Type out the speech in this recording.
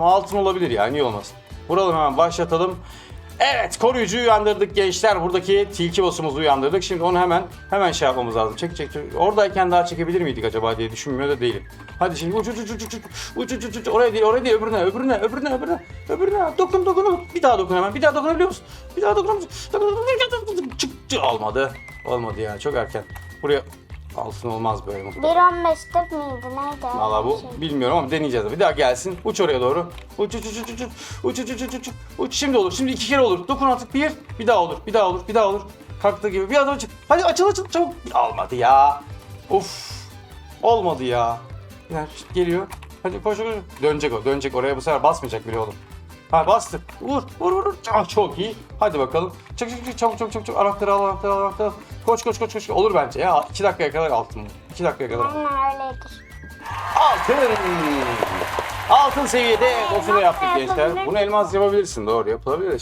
Altın olabilir ya niye olmasın. Vuralım hemen başlatalım. Evet koruyucuyu uyandırdık gençler. Buradaki tilki boss'umuzu uyandırdık. Şimdi onu hemen hemen şey yapmamız lazım. Çek çek çek. Oradayken daha çekebilir miydik acaba diye düşünmüyor da değilim. Hadi şimdi uç uç uç uç uç uç uç uç uç oraya değil oraya değil öbürüne öbürüne öbürüne öbürüne öbürüne dokun dokun bir daha dokun hemen bir daha dokunabiliyor musun? Bir daha dokun çık çık olmadı olmadı ya çok erken buraya altın olmaz böyle muhtemelen. 1.15'te miydi neydi? Valla bu Şey. bilmiyorum ama deneyeceğiz. Bir daha gelsin. Uç oraya doğru. Uç uç uç uç uç. Uç uç uç uç uç. Uç şimdi olur. Şimdi iki kere olur. Dokun artık bir. Bir daha olur. Bir daha olur. Bir daha olur. Kalktığı gibi. Bir adım açık. Hadi açıl açıl çabuk. Olmadı ya. Of. Olmadı ya. Ya işte geliyor. Hadi koş koş. Dönecek o. Dönecek oraya bu sefer basmayacak bile oğlum. Ha bastı. Vur vur vur. Ah, çok iyi. Hadi bakalım. Çık çık çık çabuk çabuk çabuk. Anahtarı al anahtarı al anahtarı al. Koş koş koş koş. Olur bence ya. 2 dakikaya kadar altın. 2 dakikaya kadar. Öyledir. Altın. Altın seviyede boss'unu yaptık gençler. Bunu elmas yapabilirsin doğru yapılabilir.